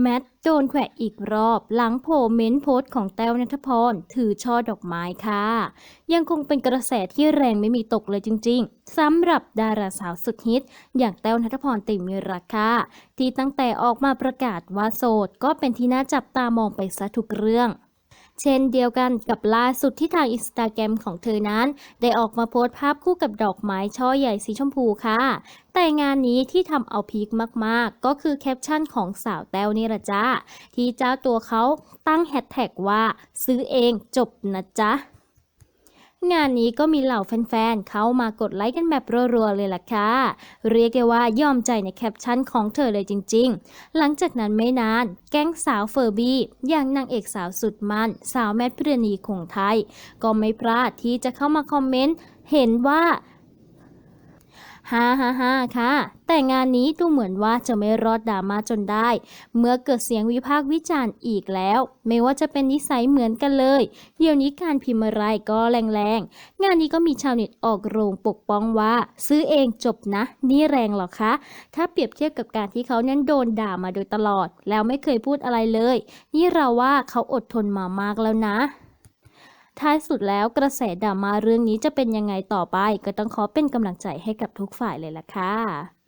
แมทโดนแขวะอีกรอบ หลังโผเม้นโพสต์ของแต้วนัทพร ถือช่อดอกไม้ค่ะ ยังคงเป็นกระแสที่แรงไม่มีตกเลยจริง ๆสำหรับดาราสาวสุดฮิต อย่างแต้วนัทพรติมมีรักค่ะ ที่ตั้งแต่ออกมาประกาศว่าโสด ก็เป็นที่น่าจับตามองไปซะทุกเรื่อง เช่นเดียวกันกับล่าสุดที่ทางอินสตาแกรมของเธอนั้น ได้ออกมาโพสต์ภาพคู่กับดอกไม้ช่อใหญ่สีชมพูค่ะ แต่งานนี้ที่ทำเอาพีคมากๆ ก็คือแคปชั่นของสาวแต้วนี่ละจ้าที่เจ้าตัวเขาตั้งแฮชแท็กว่า ซื้อเองจบนะจ๊ะ งานนี้ก็มีเหล่าแฟนๆ เข้ามากดไลค์กันแบบรัวๆ เลยล่ะค่ะ เรียกได้ว่ายอมใจในแคปชั่นของเธอเลยจริงๆ หลังจากนั้นไม่นาน แก๊งสาวเฟอร์บี้ อย่างนางเอกสาวสุดมัน สาวแมทพิรณีคงไทย ก็ไม่พลาดที่จะเข้ามาคอมเมนต์ เห็นว่า ฮ่าฮ่าฮ่าค่ะ แต่งานนี้ดูเหมือนว่าจะไม่รอดดราม่าจนได้ เมื่อเกิดเสียงวิพากษ์วิจารณ์อีกแล้ว ไม่ว่าจะเป็นนิสัยเหมือนกันเลย เดี๋ยวนี้การพิมพ์อะไรก็แรงๆ งานนี้ก็มีชาวเน็ตออกโรงปกป้องว่า ซื้อเองจบนะ นี่แรงหรอคะ ถ้าเปรียบเทียบกับการที่เขานั้นโดนด่ามาโดยตลอด แล้วไม่เคยพูดอะไรเลย นี่เราว่าเขาอดทนมามากแล้วนะ ท้ายสุดแล้วกระแสดราม่าเรื่องนี้จะเป็นยังไงต่อไป ก็ต้องขอเป็นกำลังใจให้กับทุกฝ่ายเลยล่ะค่ะ